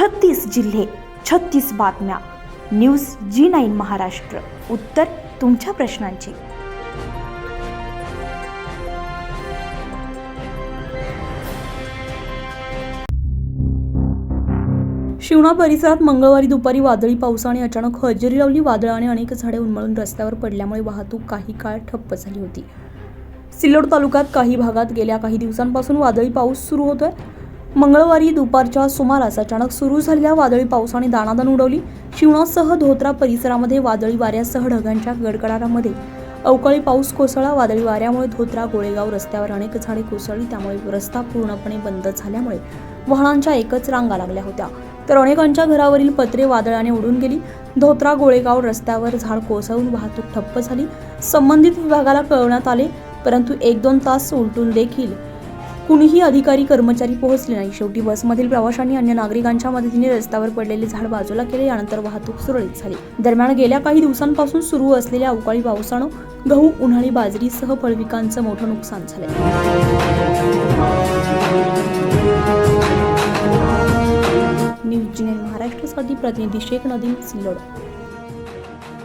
छत्तीस जिल्हे छत्तीस बातम्या. न्यूज जी नाईन महाराष्ट्र. उत्तर तुमच्या प्रश्नांची. शिवणा परिसरात मंगळवारी दुपारी वादळी पावसाने अचानक हजेरी लावली. वादळाने अनेक झाडे उन्मळून रस्त्यावर पडल्यामुळे वाहतूक काही काळ ठप्प झाली होती. सिल्लोड तालुक्यात काही भागात गेल्या काही दिवसांपासून वादळी पाऊस सुरू होतोय. मंगळवारी दुपारच्या सुमारास अचानक सुरू झालेल्या वादळी पावसाने दाणादाण उडवली. शिवणासह धोत्रा परिसरामध्ये वादळी वाऱ्यासह ढगांच्या गडगडाटामध्ये अवकाळी पाऊस कोसळला. वादळी वाऱ्यामुळे धोत्रा गोळेगाव रस्त्यावर अनेक झाडे कोसळली. त्यामुळे रस्ता पूर्णपणे बंद झाल्यामुळे वाहनांच्या एकच रांगा लागल्या होत्या. तर अनेकांच्या घरावरील पत्रे वादळाने उडून गेली. धोत्रा गोळेगाव रस्त्यावर झाड कोसळून वाहतूक ठप्प झाली. संबंधित विभागाला कळवण्यात आले परंतु एक दोन तास उलटून देखील कुणीही अधिकारी कर्मचारी पोहोचले नाही. शेवटी बसमधील प्रवाशांनी अन्य नागरिकांच्या मदतीने रस्त्यावर पडलेले झाड बाजूला केले. यानंतर वाहतूक सुरळीत झाली. दरम्यान गेल्या काही दिवसांपासून सुरू असलेल्या अवकाळी पावसानं गहू उन्हाळी बाजरीसह फळपिकांचं मोठं नुकसान झालं न्यूज जिने महाराष्ट्रासाठी प्रतिनिधी शेख नदीम सिल्लोड.